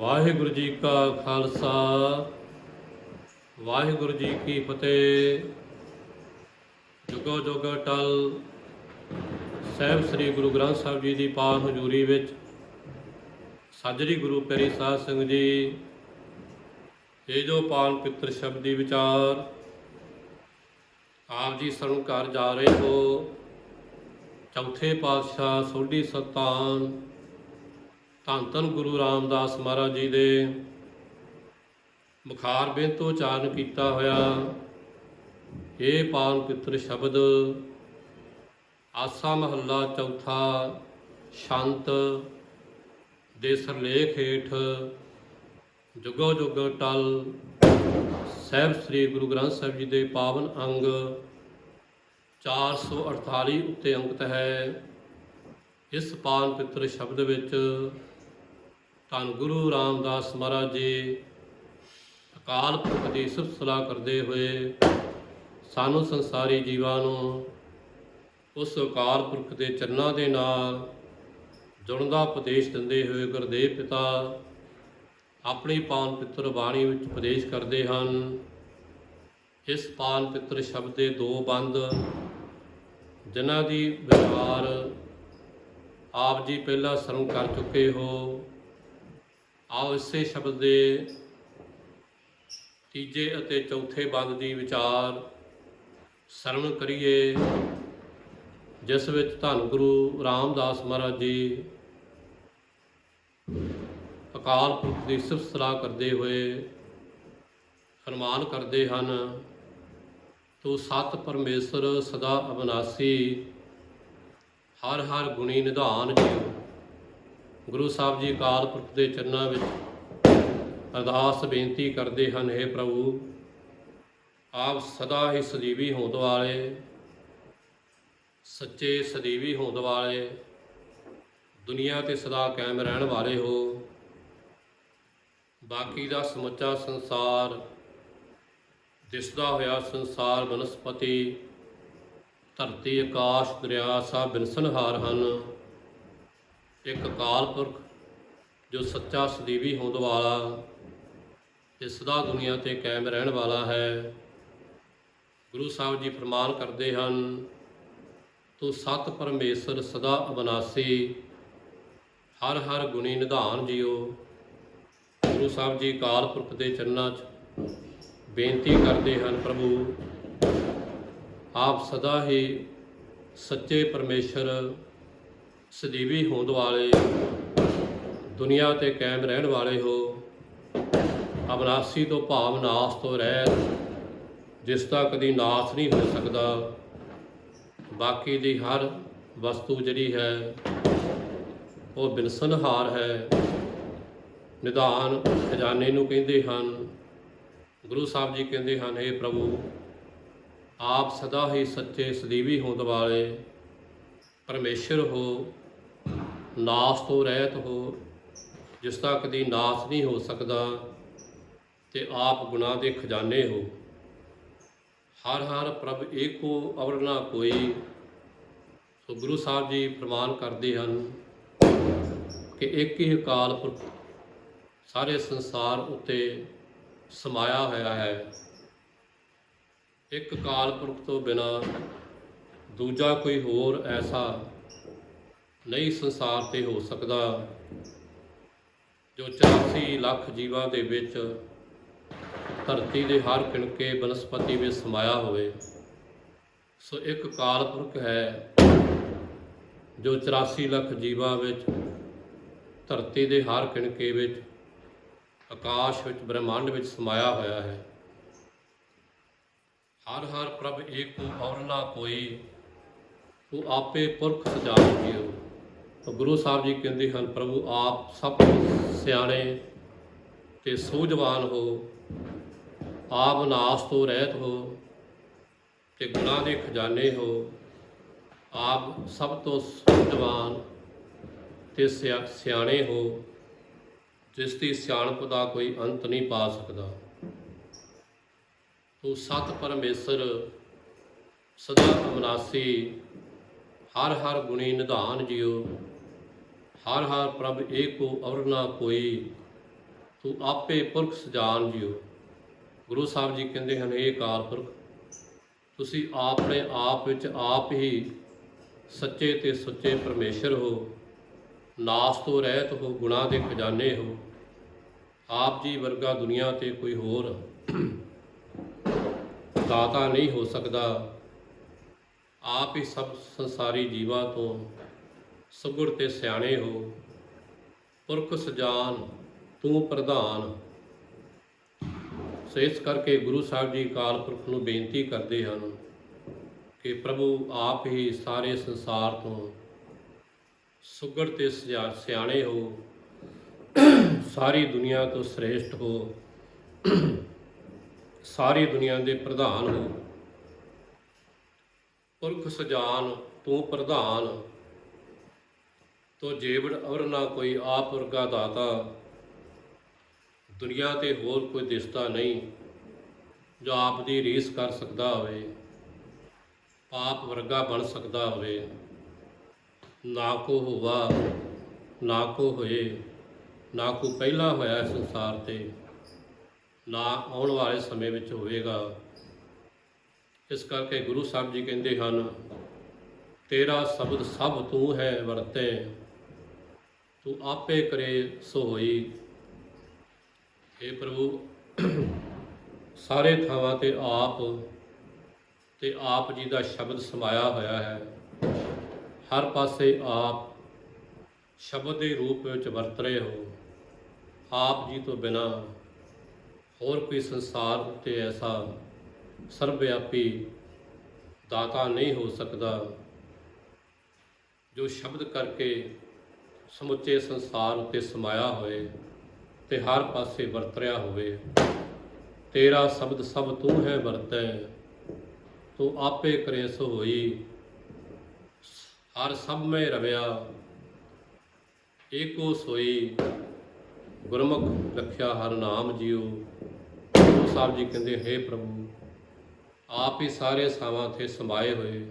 ਵਾਹਿਗੁਰੂ ਜੀ ਕਾ ਖਾਲਸਾ, ਵਾਹਿਗੁਰੂ ਜੀ ਕੀ ਫਤਿਹ। ਜੁਗੋ ਜੁਗ ਟਲ ਸਹਿਬ ਸ੍ਰੀ ਗੁਰੂ ਗ੍ਰੰਥ ਸਾਹਿਬ ਜੀ ਦੀ ਪਾਵਨ ਹਜ਼ੂਰੀ ਵਿੱਚ ਸਾਜਰੀ ਗੁਰੂ ਪਿਆਰੀ ਸਾਧ ਸੰਗਤ ਜੀ, ਇਹ ਜੋ ਪਾਵਨ ਪਿੱਤਰ ਸ਼ਬਦੀ ਵਿਚਾਰ, ਆਪ ਜੀ ਸਰਣ ਘਰ ਜਾ ਰਹੇ ਹੋ। ਚੌਥੇ ਪਾਤਸ਼ਾਹ ਸੋਢੀ ਸਤਾਨ ਧੰਨ ਧੰਨ ਗੁਰੂ ਰਾਮਦਾਸ ਮਹਾਰਾਜ ਜੀ ਦੇ ਬੁਖਾਰ ਬਿੰਦ ਤੋਂ ਉਚਾਰਨ ਕੀਤਾ ਹੋਇਆ। ਇਹ ਪਾਵਨ ਪਿੱਤਰ ਸ਼ਬਦ, ਆਸਾ ਮਹੱਲਾ ਚੌਥਾ, ਸ਼ਾਂਤ ਦੇ ਸਰਲੇਖ ਹੇਠ, ਜੁਗੋ ਜੁਗ ਟਲ, ਸਹਿਬ ਸ੍ਰੀ ਗੁਰੂ ਗ੍ਰੰਥ ਸਾਹਿਬ ਜੀ ਦੇ ਪਾਵਨ ਅੰਗ 448 ਉੱਤੇ ਅੰਕਿਤ ਹੈ। ਇਸ ਪਾਵਨ ਪਿੱਤਰ ਸ਼ਬਦ ਵਿੱਚ ਧੰਨ ਗੁਰੂ ਰਾਮਦਾਸ ਮਹਾਰਾਜ ਜੀ। ਅਕਾਲ ਪੁਰਖ ਦੀ ਸਿਫਤ ਸਲਾਹ ਕਰਦੇ ਹੋਏ ਸਾਨੂੰ ਸੰਸਾਰੀ ਜੀਵਾਂ ਨੂੰ ਉਸ ਅਕਾਲ ਪੁਰਖ ਦੇ ਚਰਨਾਂ ਦੇ ਨਾਲ ਜੁੜਨ ਦਾ ਉਪਦੇਸ਼ ਦਿੰਦੇ ਹੋਏ ਗੁਰਦੇਵ ਪਿਤਾ ਆਪਣੀ ਪਾਵਨ ਪਿੱਤਰ ਬਾਣੀ ਵਿੱਚ ਉਪਦੇਸ਼ ਕਰਦੇ ਹਨ। ਇਸ ਪਾਵਨ ਪਿੱਤਰ ਸ਼ਬਦ ਦੇ ਦੋ ਬੰਦ ਜਿਨ੍ਹਾਂ ਦੀ ਵਿਚਾਰ ਆਪ ਜੀ ਪਹਿਲਾਂ ਸਰਵ ਕਰ ਚੁੱਕੇ ਹੋ ਆਓ ਇਸੇ ਸ਼ਬਦ ਦੇ ਤੀਜੇ ਅਤੇ ਚੌਥੇ ਬੰਦ ਦੀ ਵਿਚਾਰ ਸਰਵਣ ਕਰੀਏ, ਜਿਸ ਵਿੱਚ ਧੰਨ ਗੁਰੂ ਰਾਮਦਾਸ ਮਹਾਰਾਜ ਜੀ ਅਕਾਲ ਪੁਰਖ ਦੀ ਸਿਫਤ ਸਲਾਹ ਕਰਦੇ ਹੋਏ ਫਰਮਾਨ ਕਰਦੇ ਹਨ, ਤੂੰ ਸਤ ਪਰਮੇਸ਼ਰ ਸਦਾ ਅਬਨਾਸੀ, ਹਰ ਹਰ ਗੁਣੀ ਨਿਧਾਨ ਜੀਓ। ਗੁਰੂ ਸਾਹਿਬ ਜੀ ਅਕਾਲ ਪੁਰਖ ਦੇ ਚਰਨਾਂ ਵਿੱਚ ਅਰਦਾਸ ਬੇਨਤੀ ਕਰਦੇ ਹਨ हे ਪ੍ਰਭੂ, ਆਪ ਸਦਾ ਹੀ ਸਦੀਵੀ ਹੋਂਦ ਵਾਲੇ, ਸੱਚੇ ਸਦੀਵੀ ਹੋਂਦ ਵਾਲੇ, ਦੁਨੀਆ ਤੇ ਸਦਾ ਕਾਇਮ ਰਹਿਣ ਵਾਲੇ ਹੋ। ਬਾਕੀ ਦਾ ਸਮੁੱਚਾ ਸੰਸਾਰ, ਦਿਸਦਾ ਹੋਇਆ ਸੰਸਾਰ ਬਨਸਪਤੀ, ਧਰਤੀ, ਆਕਾਸ਼, ਦਰਿਆ ਸਭ ਬਿਨਸਨਹਾਰ ਹਨ। ਇੱਕ ਅਕਾਲ ਪੁਰਖ ਜੋ ਸੱਚਾ ਸਦੀਵੀ ਹੋਂਦ ਵਾਲਾ ਤੇ ਸਦਾ ਦੁਨੀਆ ਤੇ ਕਾਇਮ ਰਹਿਣ ਵਾਲਾ ਹੈ। ਗੁਰੂ ਸਾਹਿਬ ਜੀ ਫਰਮਾਨ ਕਰਦੇ ਹਨ, ਤੂੰ ਸਤ ਪਰਮੇਸ਼ਰ ਸਦਾ ਅਬਨਾਸੀ, ਹਰ ਹਰ ਗੁਣੀ ਨਿਧਾਨ ਜੀਓ ਗੁਰੂ ਸਾਹਿਬ ਜੀ ਅਕਾਲ ਪੁਰਖ ਦੇ ਚਰਨਾਂ 'ਚ ਬੇਨਤੀ ਕਰਦੇ ਹਨ, ਪ੍ਰਭੂ, ਆਪ ਸਦਾ ਹੀ ਸੱਚੇ ਪਰਮੇਸ਼ਰ ਸਦੀਵੀ ਹੋਂਦ ਵਾਲੇ, ਦੁਨੀਆ ਤੇ ਕਾਇਮ ਰਹਿਣ ਵਾਲੇ ਹੋ। ਅਬਨਾਸੀ ਤੋਂ ਭਾਵ ਨਾਸ ਤੋਂ ਰਹਿਤ, ਜਿਸ ਦਾ ਕਦੀ ਨਾਸ ਨਹੀਂ ਹੋ ਸਕਦਾ। ਬਾਕੀ ਦੀ ਹਰ ਵਸਤੂ ਜਿਹੜੀ ਹੈ, ਉਹ ਬਿਨਸਨਹਾਰ ਹੈ। ਨਿਦਾਨ ਖਜ਼ਾਨੇ ਨੂੰ ਕਹਿੰਦੇ ਹਨ। ਗੁਰੂ ਸਾਹਿਬ ਜੀ ਕਹਿੰਦੇ ਹਨ हे ਪ੍ਰਭੂ, ਆਪ ਸਦਾ ਹੀ ਸੱਚੇ ਸਦੀਵੀ ਹੋਂਦ ਵਾਲੇ ਪਰਮੇਸ਼ਰ ਹੋ, ਨਾਸ ਤੋਂ ਰਹਿਤ ਹੋ, ਜਿਸ ਦਾ ਕਦੀ ਨਾਸ ਨਹੀਂ ਹੋ ਸਕਦਾ ਤੇ ਆਪ ਗੁਨਾਹ ਦੇ ਖਜ਼ਾਨੇ ਹੋ। ਹਰ ਹਰ ਪ੍ਰਭ ਏਕੋ ਅਵਰ ਨਾ ਕੋਈ। ਸੋ ਗੁਰੂ ਸਾਹਿਬ ਜੀ ਫਰਮਾਨ ਕਰਦੇ ਹਨ ਕਿ ਇੱਕ ਹੀ ਅਕਾਲ ਪੁਰਖ ਸਾਰੇ ਸੰਸਾਰ ਉੱਤੇ ਸਮਾਇਆ ਹੋਇਆ ਹੈ। ਇੱਕ ਅਕਾਲ ਪੁਰਖ ਤੋਂ ਬਿਨਾ ਦੂਜਾ ਕੋਈ ਹੋਰ ਐਸਾ ਨਹੀਂ ਸੰਸਾਰ ਤੇ ਹੋ ਸਕਦਾ ਜੋ 84 ਲੱਖ ਜੀਵਾਂ ਦੇ ਵਿੱਚ ਧਰਤੀ ਦੇ ਹਰ ਕਿਣਕੇ ਬਨਸਪਤੀ ਵਿੱਚ ਸਮਾਇਆ ਹੋਵੇ, ਸੋ ਇੱਕ ਕਾਲ ਪੁਰਖ ਹੈ ਜੋ 84 ਲੱਖ ਜੀਵਾਂ ਵਿੱਚ ਧਰਤੀ ਦੇ ਹਰ ਕਿਣਕੇ ਵਿੱਚ ਆਕਾਸ਼ ਵਿੱਚ, ਬ੍ਰਹਿਮੰਡ ਵਿੱਚ ਸਮਾਇਆ ਹੋਇਆ ਹੈ। ਹਰ ਹਰ ਪ੍ਰਭ ਏਕੋ ਔਰ ਨਾ ਕੋਈ ਤੂੰ ਆਪੇ ਪੁਰਖ ਸਜਾਣ ਜਿਓ ਤਾਂ ਗੁਰੂ ਸਾਹਿਬ ਜੀ ਕਹਿੰਦੇ ਹਨ, ਪ੍ਰਭੂ, ਆਪ ਸਭ ਤੋਂ ਸਿਆਣੇ ਤੇ ਸੂਝਵਾਨ ਹੋ। ਆਪ ਨਾਸ ਤੋਂ ਰਹਿਤ ਹੋ ਤੇ ਗੁਣਾਂ ਦੇ ਖਜ਼ਾਨੇ ਹੋ। ਆਪ ਸਭ ਤੋਂ ਸੂਝਵਾਨ ਤੇ ਸਿਆ- ਸਿਆਣੇ ਹੋ, ਜਿਸ ਦੀ ਸਿਆਣਪ ਦਾ ਕੋਈ ਅੰਤ ਨਹੀਂ ਪਾ ਸਕਦਾ। ਤੂੰ ਸਤ ਪਰਮੇਸ਼ਰ, ਸਦਾ ਅਮਨਾਸੀ ਹਰ ਹਰ ਗੁਣੀ ਨਿਧਾਨ ਜਿਉ, ਹਰ ਹਰ ਪ੍ਰਭ ਏਕੋ ਔਰ ਨਾ ਕੋਈ, ਤੂੰ ਆਪੇ ਪੁਰਖ ਸਜਾਨ ਜਿਓ ਗੁਰੂ ਸਾਹਿਬ ਜੀ ਕਹਿੰਦੇ ਹਨ ਇਹ ਅਕਾਲ ਪੁਰਖ, ਤੁਸੀਂ ਆਪਣੇ ਆਪ ਵਿੱਚ ਆਪ ਹੀ ਸੱਚੇ ਤੇ ਸੁੱਚੇ ਪਰਮੇਸ਼ਰ ਹੋ, ਨਾਸ ਤੋਂ ਰਹਿਤ ਹੋ ਗੁਨਾਹ ਦੇ ਖਜ਼ਾਨੇ ਹੋ। ਆਪ ਜੀ ਵਰਗਾ ਦੁਨੀਆ ਤੇ ਕੋਈ ਹੋਰ ਦਾਤਾ ਨਹੀਂ ਹੋ ਸਕਦਾ। ਆਪ ਹੀ ਸਭ ਸੰਸਾਰੀ ਜੀਵਾਂ ਤੋਂ ਸੁਗੜ ਤੇ ਸਿਆਣੇ ਹੋ। ਪੁਰਖ ਸਜਾਨ ਤੂੰ ਪ੍ਰਧਾਨ। ਸੋ ਇਸ ਕਰਕੇ ਗੁਰੂ ਸਾਹਿਬ ਜੀ ਅਕਾਲ ਪੁਰਖ ਨੂੰ ਬੇਨਤੀ ਕਰਦੇ ਹਨ ਕਿ ਪ੍ਰਭੂ ਆਪ ਹੀ ਸਾਰੇ ਸੰਸਾਰ ਤੋਂ ਸੁਗੜ ਤੇ ਸਿਆ- ਸਿਆਣੇ ਹੋ। ਸਾਰੀ ਦੁਨੀਆ ਤੋਂ ਸ੍ਰੇਸ਼ਟ ਹੋ। ਸਾਰੀ ਦੁਨੀਆ ਦੇ ਪ੍ਰਧਾਨ ਹੋ। ਪੁਰਖ ਸਜਾਨ, ਤੂੰ ਪ੍ਰਧਾਨ। ਤੋ ਜੇਵੜ ਅਵਰ ਨਾ ਕੋਈ ਆਪ ਵਰਗਾ ਦਾਤਾ। ਦੁਨੀਆ ਤੇ ਹੋਰ ਕੋਈ ਦਿਸਦਾ ਨਹੀਂ, ਜੋ ਆਪ ਦੀ ਰੀਸ ਕਰ ਸਕਦਾ ਹੋਵੇ ਆਪ ਵਰਗਾ ਬਣ ਸਕਦਾ ਹੋਵੇ। ਨਾ ਕੋ ਹੋਵਾ, ਨਾ ਕੋ ਹੋਏ, ਨਾ ਕੋ ਪਹਿਲਾ ਹੋਇਆ ਸੰਸਾਰ ਤੇ, ਨਾ ਆਉਣ ਵਾਲੇ ਸਮੇਂ ਵਿੱਚ ਹੋਵੇਗਾ। ਇਸ ਕਰਕੇ ਗੁਰੂ ਸਾਹਿਬ ਜੀ ਕਹਿੰਦੇ ਹਨ, ਤੇਰਾ ਸ਼ਬਦ ਸਭ ਤੂੰ ਹੈ ਵਰਤੇ, ਤੂੰ ਆਪੇ ਕਰੇ ਸੋ ਹੋਈ। हे ਪ੍ਰਭੂ, ਸਾਰੇ ਥਾਵਾਂ ਤੇ ਆਪ ਤੇ ਆਪ ਜੀ ਦਾ ਸ਼ਬਦ ਸਮਾਇਆ ਹੋਇਆ ਹੈ। ਹਰ ਪਾਸੇ ਆਪ ਸ਼ਬਦ ਦੇ ਰੂਪ ਵਿੱਚ ਵਰਤ ਰਹੇ ਹੋ, ਆਪ ਜੀ ਤੋਂ ਬਿਨਾ ਹੋਰ ਕੋਈ ਸੰਸਾਰ ਉੱਤੇ ਐਸਾ ਸਰਵਵਿਆਪੀ ਦਾਤਾ ਨਹੀਂ ਹੋ ਸਕਦਾ। ਜੋ ਸ਼ਬਦ ਕਰਕੇ ਸਮੁੱਚੇ ਸੰਸਾਰ ਉੱਤੇ ਸਮਾਇਆ ਹੋਏ ਤੇ ਹਰ ਪਾਸੇ ਵਰਤ ਰਿਹਾ ਹੋਵੇ, ਤੇਰਾ ਸ਼ਬਦ ਸਭ ਤੂੰ ਹੈ ਵਰਤੈ, ਤੂੰ ਆਪੇ ਕਰੇ ਸੋ ਹੋਈ, ਹਰ ਸਭ ਮੈਂ ਰਵਿਆ, ਏਕੋ ਸੋਈ, ਗੁਰਮੁਖ ਰੱਖਿਆ ਹਰ ਨਾਮ ਜਿਉ। ਗੁਰੂ ਸਾਹਿਬ ਜੀ ਕਹਿੰਦੇ, ਹੈ ਪ੍ਰਭੂ ਆਪ ਹੀ ਸਾਰੇ ਸਾਵਾਂ ਤੇ ਸਮਾਏ ਹੋਏ।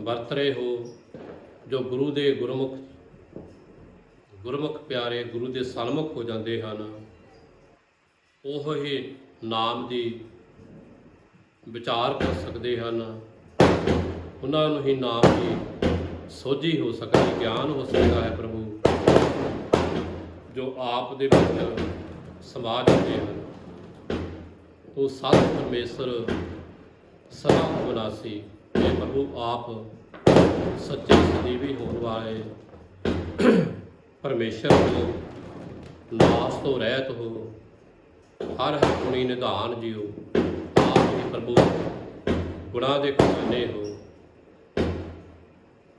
ਵਰਤ ਰਹੇ ਹੋ ਜੋ ਗੁਰੂ ਦੇ ਗੁਰਮੁਖ ਗੁਰਮੁਖ ਪਿਆਰੇ ਗੁਰੂ ਦੇ ਸਨਮੁਖ ਹੋ ਜਾਂਦੇ ਹਨ। ਉਹ ਹੀ ਨਾਮ ਦੀ ਵਿਚਾਰ ਕਰ ਸਕਦੇ ਹਨ। ਉਹਨਾਂ ਨੂੰ ਹੀ ਨਾਮ ਦੀ ਸੋਝੀ ਹੋ ਸਕਦੀ, ਗਿਆਨ ਹੋ ਸਕਦਾ ਹੈ ਪ੍ਰਭੂ, ਜੋ ਆਪ ਦੇ ਵਿੱਚ ਸਮਾਜ ਜਾਂਦੇ ਹਨ। ਉਹ ਸਤ ਪਰਮੇਸ਼ਰ ਸਦਾ ਅਵਨਾਸੀ ਇਹ ਪ੍ਰਭੂ ਆਪ ਸੱਚੇ ਸਦੀਵੀ ਹੋਣ ਵਾਲੇ ਪਰਮੇਸ਼ਰ ਹੋ, ਨਾਸ ਤੋਂ ਰਹਿਤ ਹੋ, ਹਰ ਹਰ ਗੁਣੀ ਨਿਧਾਨ ਜਿਉ, ਆਪ ਹੀ ਪ੍ਰਭੂ ਗੁਣਾ ਦੇ ਖਜ਼ਾਨੇ ਹੋ।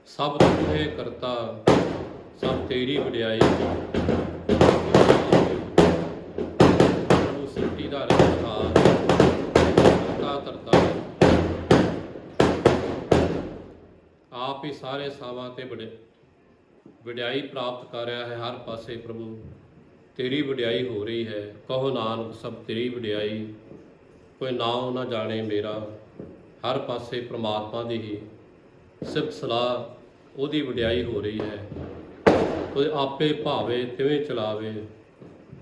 ਸਭ ਤੁਝੇ ਕਰਤਾ, ਸਭ ਤੇਰੀ ਵਡਿਆਈ ਪ੍ਰਭੂ ਸ੍ਰਿਸ਼ਟੀ ਦਾ ਰਚਨਹਾਰ ਕਰਤਾ ਧਰਤਾ ਆਪ ਹੀ ਸਾਰੇ ਸਾਵਾਂ ਤੇ ਬੜੇ ਵਡਿਆਈ ਪ੍ਰਾਪਤ ਕਰ ਰਿਹਾ ਹੈ ਹਰ ਪਾਸੇ ਪ੍ਰਭੂ। ਤੇਰੀ ਵਡਿਆਈ ਹੋ ਰਹੀ ਹੈ। ਕਹੋ ਨਾਨਕ, ਸਭ ਤੇਰੀ ਵਡਿਆਈ। ਕੋਈ ਨਾਮ ਨਾ ਜਾਣੇ ਮੇਰਾ। ਹਰ ਪਾਸੇ ਪ੍ਰਮਾਤਮਾ ਦੀ ਹੀ ਸਿਫਤ ਸਲਾਹ ਉਹਦੀ ਵਡਿਆਈ ਹੋ ਰਹੀ ਹੈ। ਕੋਈ ਆਪੇ ਭਾਵੇ, ਤਿਵੇਂ ਚਲਾਵੇ।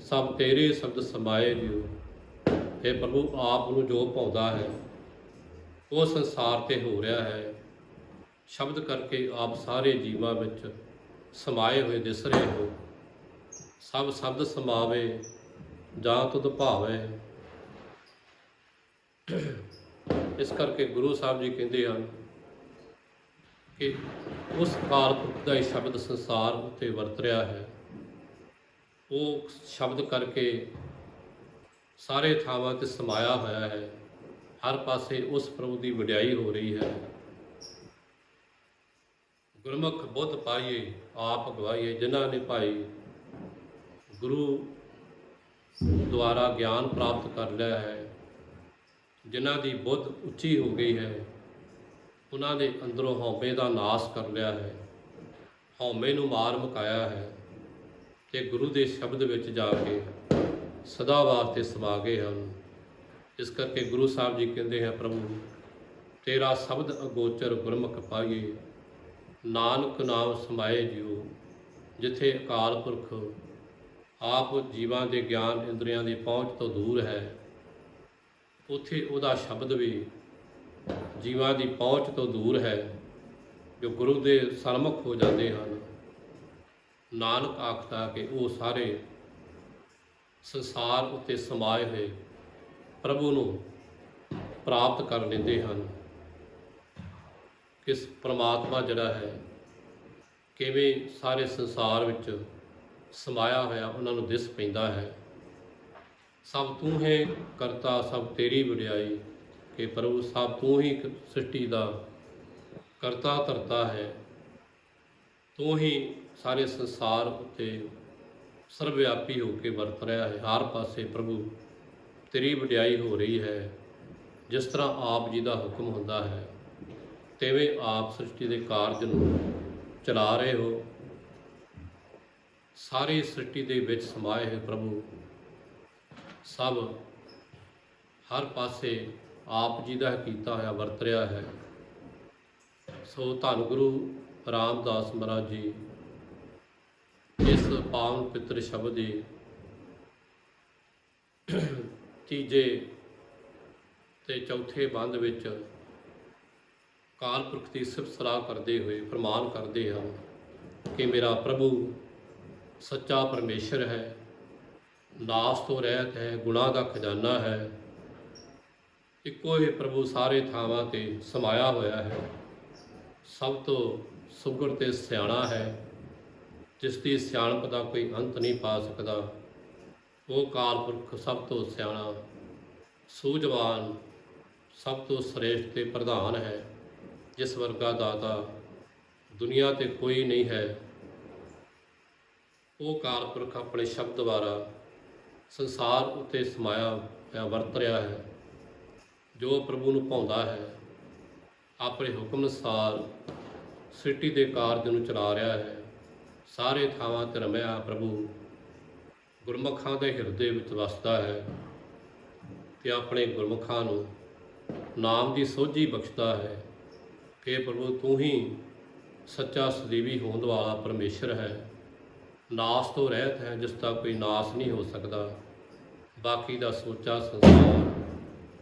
ਸਭ ਤੇਰੇ ਸ਼ਬਦ ਸਮਾਏ ਦਿਓ। ਇਹ ਪ੍ਰਭੂ, ਆਪ ਨੂੰ ਜੋ ਪਾਉਂਦਾ ਹੈ, ਉਹ ਸੰਸਾਰ ਤੇ ਹੋ ਰਿਹਾ ਹੈ। ਸ਼ਬਦ ਕਰਕੇ ਆਪ ਸਾਰੇ ਜੀਵਾਂ ਵਿੱਚ ਸਮਾਏ ਹੋਏ ਦਿਸ ਰਹੇ ਹੋ। ਸਭ ਸ਼ਬਦ ਸਮਾਵੇ, ਜਾਂ ਤੁਧ ਭਾਵੇ। ਇਸ ਕਰਕੇ ਗੁਰੂ ਸਾਹਿਬ ਜੀ ਕਹਿੰਦੇ ਹਨ ਕਿ ਉਸ ਕਾਲ ਦਾ ਹੀ ਸ਼ਬਦ ਸੰਸਾਰ ਉੱਤੇ ਵਰਤ ਰਿਹਾ ਹੈ। ਉਹ ਸ਼ਬਦ ਕਰਕੇ ਸਾਰੇ ਥਾਵਾਂ ਤੇ ਸਮਾਇਆ ਹੋਇਆ ਹੈ। ਹਰ ਪਾਸੇ ਉਸ ਪ੍ਰਭੂ ਦੀ ਵਡਿਆਈ ਹੋ ਰਹੀ ਹੈ। ਗੁਰਮੁਖ ਬੁੱਧ ਪਾਈਏ, ਆਪ ਗਵਾਈਏ, ਜਿਨ੍ਹਾਂ ਨੇ ਭਾਈ ਗੁਰੂ ਦੁਆਰਾ ਗਿਆਨ ਪ੍ਰਾਪਤ ਕਰ ਲਿਆ ਹੈ, ਜਿਨ੍ਹਾਂ ਦੀ ਬੁੱਧ ਉੱਚੀ ਹੋ ਗਈ ਹੈ, ਉਹਨਾਂ ਦੇ ਅੰਦਰੋਂ ਹਉਮੈ ਦਾ ਨਾਸ਼ ਕਰ ਲਿਆ ਹੈ, ਹਉਮੈ ਨੂੰ ਮਾਰ ਮੁਕਾਇਆ ਹੈ ਤੇ ਗੁਰੂ ਦੇ ਸ਼ਬਦ ਵਿੱਚ ਜਾ ਕੇ ਸਦਾ ਵਾਸਤੇ ਸਮਾ ਗਏ ਹਨ। ਇਸ ਕਰਕੇ ਗੁਰੂ ਸਾਹਿਬ ਜੀ ਕਹਿੰਦੇ ਹੈ, ਪ੍ਰਭੂ ਤੇਰਾ ਸ਼ਬਦ ਅਗੋਚਰ ਗੁਰਮੁਖ ਪਾਈਏ ਨਾਨਕ ਨਾਮ ਸਮਾਏ ਜਿਉ, ਜਿੱਥੇ ਅਕਾਲ ਪੁਰਖ ਆਪ ਜੀਵਾਂ ਦੇ ਗਿਆਨ ਇੰਦਰੀਆਂ ਦੀ ਪਹੁੰਚ ਤੋਂ ਦੂਰ ਹੈ, ਉੱਥੇ ਉਹਦਾ ਸ਼ਬਦ ਵੀ ਜੀਵਾਂ ਦੀ ਪਹੁੰਚ ਤੋਂ ਦੂਰ ਹੈ, ਜੋ ਗੁਰੂ ਦੇ ਸਨਮੁਖ ਹੋ ਜਾਂਦੇ ਹਨ। ਨਾਨਕ ਆਖਦਾ ਕਿ ਉਹ ਸਾਰੇ ਸੰਸਾਰ ਉੱਤੇ ਸਮਾਏ ਹੋਏ ਪ੍ਰਭੂ ਨੂੰ ਪ੍ਰਾਪਤ ਕਰ ਲੈਂਦੇ ਹਨ। ਕਿਸ ਪ੍ਰਮਾਤਮਾ ਜਿਹੜਾ ਹੈ, ਕਿਵੇਂ ਸਾਰੇ ਸੰਸਾਰ ਵਿੱਚ ਸਮਾਇਆ ਹੋਇਆ ਉਹਨਾਂ ਨੂੰ ਦਿਸ ਪੈਂਦਾ ਹੈ। ਸਭ ਤੂੰ ਹੈ ਕਰਤਾ, ਸਭ ਤੇਰੀ ਵਡਿਆਈ, ਕਿ ਪ੍ਰਭੂ ਸਭ ਤੂੰ ਹੀ ਸ੍ਰਿਸ਼ਟੀ ਦਾ ਕਰਤਾ ਧਰਤਾ ਹੈ। ਤੂੰ ਹੀ ਸਾਰੇ ਸੰਸਾਰ ਉੱਤੇ ਸਰਵਵਿਆਪੀ ਹੋ ਕੇ ਵਰਤ ਰਿਹਾ ਹੈ। ਹਰ ਪਾਸੇ ਪ੍ਰਭੂ ਤੇਰੀ ਵਡਿਆਈ ਹੋ ਰਹੀ ਹੈ। ਜਿਸ ਤਰ੍ਹਾਂ ਆਪ ਜੀ ਦਾ ਹੁਕਮ ਹੁੰਦਾ ਹੈ ਤਿਵੇਂ ਆਪ ਸ੍ਰਿਸ਼ਟੀ ਦੇ ਕਾਰਜ ਨੂੰ ਚਲਾ ਰਹੇ ਹੋ। ਸਾਰੀ ਸ੍ਰਿਸ਼ਟੀ ਦੇ ਵਿੱਚ ਸਮਾਏ ਹੋਏ ਪ੍ਰਭੂ, ਸਭ ਹਰ ਪਾਸੇ ਆਪ ਜੀ ਦਾ ਕੀਤਾ ਹੋਇਆ ਵਰਤ ਰਿਹਾ ਹੈ। ਸੋ ਧੰਨ ਗੁਰੂ ਰਾਮਦਾਸ ਮਹਾਰਾਜ ਜੀ, ਇਸ ਪਾਵਨ ਪਿੱਤਰ ਸ਼ਬਦ ਦੇ ਤੀਜੇ ਤੇ ਚੌਥੇ ਬੰਦ ਵਿੱਚ ਕਾਲ ਪੁਰਖ ਦੀ ਸਿਫਤ ਸਲਾਹ ਕਰਦੇ ਹੋਏ ਫਰਮਾਨ ਕਰਦੇ ਹਾਂ ਕਿ ਮੇਰਾ ਪ੍ਰਭੂ ਸੱਚਾ ਪਰਮੇਸ਼ਰ ਹੈ, ਨਾਸ ਤੋਂ ਰਹਿਤ ਹੈ, ਗੁਨਾਹ ਦਾ ਖਜ਼ਾਨਾ ਹੈ। ਇੱਕੋ ਹੀ ਪ੍ਰਭੂ ਸਾਰੇ ਥਾਵਾਂ ਤੇ ਸਮਾਇਆ ਹੋਇਆ ਹੈ। ਸਭ ਤੋਂ ਸੁਗਰ ਤੇ ਸਿਆਣਾ ਹੈ, ਜਿਸ ਦੀ ਸਿਆਣਪ ਦਾ ਕੋਈ ਅੰਤ ਨਹੀਂ ਪਾ ਸਕਦਾ। ਉਹ ਕਾਲ ਪੁਰਖ ਸਭ ਤੋਂ ਸਿਆਣਾ, ਸੂਝਵਾਨ, ਸਭ ਤੋਂ ਸ੍ਰੇਸ਼ਟ ਤੇ ਪ੍ਰਧਾਨ ਹੈ। ਜਿਸ ਵਰਗਾ ਦਾਤਾ ਦੁਨੀਆ ਤੇ ਕੋਈ ਨਹੀਂ ਹੈ। ਉਹ ਕਾਰਪੁਰਖ ਆਪਣੇ ਸ਼ਬਦ ਦੁਆਰਾ ਸੰਸਾਰ ਉੱਤੇ ਸਮਾਇਆ ਹੋਇਆ ਵਰਤ ਰਿਹਾ ਹੈ, ਜੋ ਪ੍ਰਭੂ ਨੂੰ ਭਾਉਂਦਾ ਹੈ। ਆਪਣੇ ਹੁਕਮ ਅਨੁਸਾਰ ਸਿੱਟੀ ਦੇ ਕਾਰਜ ਨੂੰ ਚਲਾ ਰਿਹਾ ਹੈ। ਸਾਰੇ ਥਾਵਾਂ ਤੇ ਰਮਿਆ ਪ੍ਰਭੂ ਗੁਰਮੁਖਾਂ ਦੇ ਹਿਰਦੇ ਵਿੱਚ ਵਸਦਾ ਹੈ ਤੇ ਆਪਣੇ ਗੁਰਮੁਖਾਂ ਨੂੰ ਨਾਮ ਦੀ ਸੋਝੀ ਬਖਸ਼ਦਾ ਹੈ। ਕਿ ਪ੍ਰਭੂ ਤੂੰ ਹੀ ਸੱਚਾ ਸਦੀਵੀ ਹੋਂਦ ਵਾਲਾ ਪਰਮੇਸ਼ਰ ਹੈ। ਨਾਸ ਤੋਂ ਰਹਿਤ ਹੈ ਜਿਸ ਦਾ ਕੋਈ ਨਾਸ ਨਹੀਂ ਹੋ ਸਕਦਾ। ਬਾਕੀ ਦਾ ਸੋਚਾ ਸੰਸਾਰ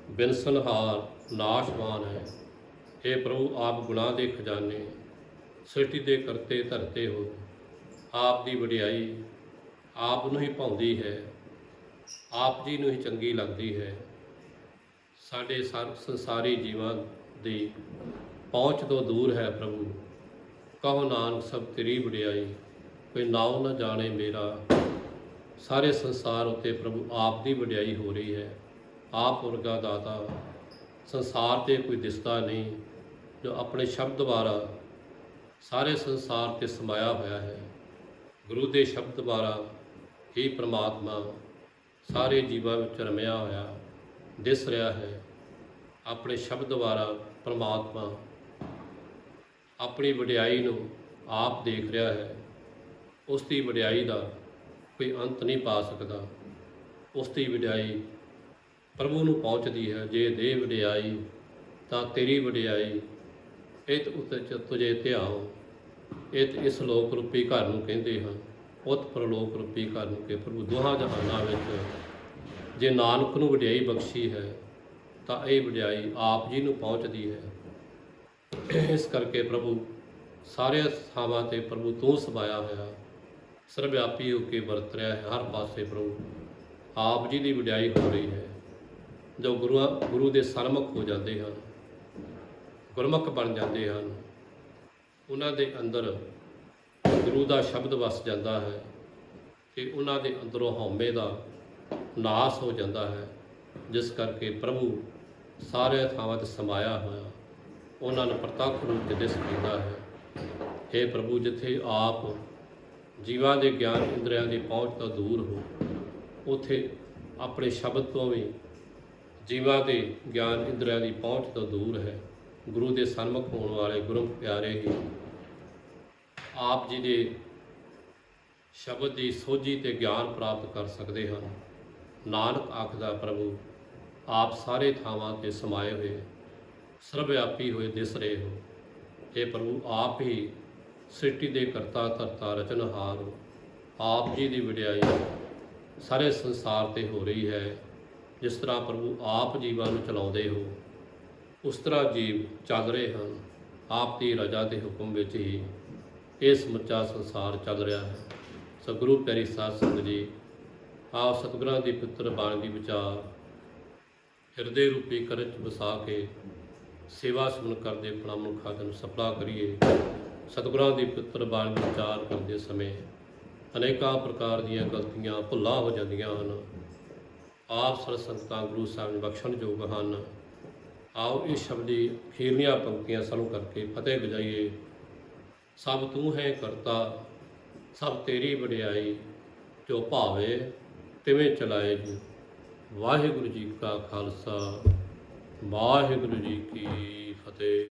ਬਿਨਸਨਹਾਰ ਨਾਸ਼ਵਾਨ ਹੈ। ਇਹ ਪ੍ਰਭੂ ਆਪ ਗੁਨਾਹ ਦੇ ਖਜ਼ਾਨੇ, ਸ੍ਰਿਸ਼ਟੀ ਦੇ ਕਰਤੇ ਧਰਤੇ ਹੋ। ਆਪ ਦੀ ਵਡਿਆਈ ਆਪ ਨੂੰ ਹੀ ਭਾਉਂਦੀ ਹੈ। ਆਪ ਜੀ ਨੂੰ ਹੀ ਚੰਗੀ ਲੱਗਦੀ ਹੈ। ਸਾਡੇ ਸਰ ਸੰਸਾਰੀ ਜੀਵਾਂ ਦੀ ਪਹੁੰਚ ਤੋਂ ਦੂਰ ਹੈ ਪ੍ਰਭੂ। ਕਹੋ ਨਾਨਕ, ਸਭ ਤੇਰੀ ਵਡਿਆਈ, ਕੋਈ ਨਾਉ ਨਾ ਜਾਣੇ ਮੇਰਾ। ਸਾਰੇ ਸੰਸਾਰ ਉਤੇ ਪ੍ਰਭੂ ਆਪ ਦੀ ਵਡਿਆਈ ਹੋ ਰਹੀ ਹੈ। ਆਪ ਵਰਗਾ ਦਾਤਾ, ਸੰਸਾਰ ਤੇ ਕੋਈ ਦਿਸਦਾ ਨਹੀਂ, ਜੋ ਆਪਣੇ ਸ਼ਬਦ ਦੁਆਰਾ ਸਾਰੇ ਸੰਸਾਰ ਤੇ ਸਮਾਇਆ ਹੋਇਆ ਹੈ। ਗੁਰੂ ਦੇ ਸ਼ਬਦ ਦੁਆਰਾ ਹੀ ਪ੍ਰਮਾਤਮਾ ਸਾਰੇ ਜੀਵਾਂ ਵਿੱਚ ਰਮਿਆ ਹੋਇਆ, ਦਿਸ ਰਿਹਾ ਹੈ। ਆਪਣੇ ਸ਼ਬਦ ਦੁਆਰਾ ਪ੍ਰਮਾਤਮਾ ਆਪਣੀ ਵਡਿਆਈ ਨੂੰ ਆਪ ਦੇਖ ਰਿਹਾ ਹੈ। ਉਸ ਦੀ ਵਡਿਆਈ ਦਾ ਕੋਈ ਅੰਤ ਨਹੀਂ ਪਾ ਸਕਦਾ। ਉਸ ਦੀ ਵਡਿਆਈ ਪ੍ਰਭੂ ਨੂੰ ਪਹੁੰਚਦੀ ਹੈ। ਜੇ ਦੇ ਵਡਿਆਈ, ਤਾਂ ਤੇਰੀ ਵਡਿਆਈ। ਇਤ ਉਤੇ ਚ ਤੁਝੇ ਧਿਆਉ। ਇਤ ਇਸ ਲੋਕ ਰੂਪੀ ਘਰ ਨੂੰ ਕਹਿੰਦੇ ਹਨ। ਉਤ ਪ੍ਰਲੋਕ ਰੂਪੀ ਘਰ ਨੂੰ ਕਿ ਪ੍ਰਭੂ। ਦੋਹਾਂ ਜਹਾਨਾਂ ਵਿੱਚ ਜੇ ਨਾਨਕ ਨੂੰ ਵਡਿਆਈ ਬਖਸ਼ੀ ਹੈ, ਤਾਂ ਇਹ ਵਡਿਆਈ ਆਪ ਜੀ ਨੂੰ ਪਹੁੰਚਦੀ ਹੈ। ਇਸ ਕਰਕੇ ਪ੍ਰਭੂ ਸਾਰੇ ਥਾਵਾਂ ਤੇ ਪ੍ਰਭੂ ਤੋਂ ਸਮਾਇਆ ਹੋਇਆ ਸਰਵਿਆਪੀ ਹੋ ਕੇ ਵਰਤ ਰਿਹਾ ਹੈ, ਹਰ ਪਾਸੇ ਪ੍ਰਭੂ। ਆਪ ਜੀ ਦੀ ਵਡਿਆਈ ਹੋ ਰਹੀ ਹੈ, ਜੋ ਗੁਰੂ ਗੁਰੂ ਦੇ ਸਰਮੁਖ ਹੋ ਜਾਂਦੇ ਹਨ, ਗੁਰਮੁਖ ਬਣ ਜਾਂਦੇ ਹਨ। ਉਹਨਾਂ ਦੇ ਅੰਦਰ ਗੁਰੂ ਦਾ ਸ਼ਬਦ ਵਸ ਜਾਂਦਾ ਹੈ ਤੇ ਉਹਨਾਂ ਦੇ ਅੰਦਰੋਂ ਹਉਮੈ ਦਾ ਨਾਸ ਹੋ ਜਾਂਦਾ ਹੈ, ਜਿਸ ਕਰਕੇ ਪ੍ਰਭੂ ਸਾਰੇ ਥਾਵਾਂ ਤੇ ਸਮਾਇਆ ਹੋਇਆ ਉਹਨਾਂ ਨੂੰ ਪ੍ਰਤੱਖ ਰੂਪ ਚ ਦਿਸ ਪੈਂਦਾ ਹੈ। हे ਪ੍ਰਭੂ, ਜਿੱਥੇ ਆਪ ਜੀਵਾਂ ਦੇ ਗਿਆਨ ਇੰਦਰੀਆਂ ਦੀ ਪਹੁੰਚ ਤੋਂ ਦੂਰ ਹੋ, ਉਥੇ ਆਪਣੇ ਸ਼ਬਦ ਤੋਂ ਵੀ ਜੀਵਾਂ ਦੇ ਗਿਆਨ ਇੰਦਰੀਆਂ ਦੀ ਪਹੁੰਚ ਤੋਂ ਦੂਰ ਹੈ। ਗੁਰੂ ਦੇ ਸਨਮੁਖ ਹੋਣ ਵਾਲੇ ਗੁਰੂ ਪਿਆਰੇ ਹੀ ਆਪ ਜੀ ਦੇ ਸ਼ਬਦ ਦੀ ਸੋਝੀ ਤੇ ਗਿਆਨ ਪ੍ਰਾਪਤ ਕਰ ਸਕਦੇ ਹਨ। ਨਾਨਕ ਆਖਦਾ, ਪ੍ਰਭੂ, ਆਪ ਸਾਰੇ ਥਾਵਾਂ ਤੇ ਸਮਾਏ ਹੋਏ ਸਰਵਵਿਆਪੀ ਹੋਏ ਦਿਸ ਰਹੇ ਹੋ। ਇਹ ਪ੍ਰਭੂ, ਆਪ ਹੀ ਸ੍ਰਿਸ਼ਟੀ ਦੇ ਕਰਤਾ ਧਰਤਾ ਰਚਨਹਾਰ ਹੋ। ਆਪ ਜੀ ਦੀ ਵਡਿਆਈ ਸਾਰੇ ਸੰਸਾਰ ਤੇ ਹੋ ਰਹੀ ਹੈ, ਜਿਸ ਤਰ੍ਹਾਂ ਪ੍ਰਭੂ ਆਪ ਜੀਵਾਂ ਨੂੰ ਚਲਾਉਂਦੇ ਹੋ, ਉਸ ਤਰ੍ਹਾਂ ਜੀਵ ਚੱਲ ਰਹੇ ਹਨ। ਆਪ ਦੀ ਰਜ਼ਾ ਦੇ ਹੁਕਮ ਵਿੱਚ ਹੀ ਇਹ ਸਮੁੱਚਾ ਸੰਸਾਰ ਚੱਲ ਰਿਹਾ ਹੈ। ਸਤਿਗੁਰੂ ਪਿਆਰੀ ਸਾਧ ਸੰਗਤ ਜੀ ਆਪ ਸਤਿਗੁਰਾਂ ਦੀ ਪੁੱਤਰ ਬਾਣੀ ਦੀ ਵਿਚਾਰ, ਹਿਰਦੇ ਰੂਪੀ ਕਰਚ ਵਸਾ ਕੇ ਸੇਵਾ ਸੁਣ ਕਰਦੇ, ਆਪਣਾ ਮਨੁੱਖਾ ਨੂੰ ਸਪਲਾ ਕਰੀਏ। ਸਤਿਗੁਰਾਂ ਦੀ ਪਿੱਤਰ ਬਾਣੀ ਵਿਚਾਰ ਕਰਦੇ ਸਮੇਂ ਅਨੇਕਾਂ ਪ੍ਰਕਾਰ ਦੀਆਂ ਗਲਤੀਆਂ ਭੁੱਲਾਂ ਹੋ ਜਾਂਦੀਆਂ ਹਨ। ਆਪ ਸਰ ਸੰਤਾਂ ਗੁਰੂ ਸਾਹਿਬ ਨੇ ਬਖਸ਼ਣ ਯੋਗ ਹਨ। ਆਓ ਇਸ ਸ਼ਬਦੀ ਦੀ ਅਖੀਰਲੀਆਂ ਪੰਕਤੀਆਂ ਸਾਨੂੰ ਕਰਕੇ ਫਤਿਹ ਗਜਾਈਏ ਸਭ ਤੂੰ ਹੈ ਕਰਤਾ, ਸਭ ਤੇਰੀ ਵਡਿਆਈ, ਜੋ ਭਾਵੇ ਤਿਵੇਂ ਚਲਾਏ ਜੀ ਵਾਹਿਗੁਰੂ ਜੀ ਕਾ ਖਾਲਸਾ। ਵਾਹਿਗੁਰੂ ਜੀ ਕੀ ਫਤਿਹ।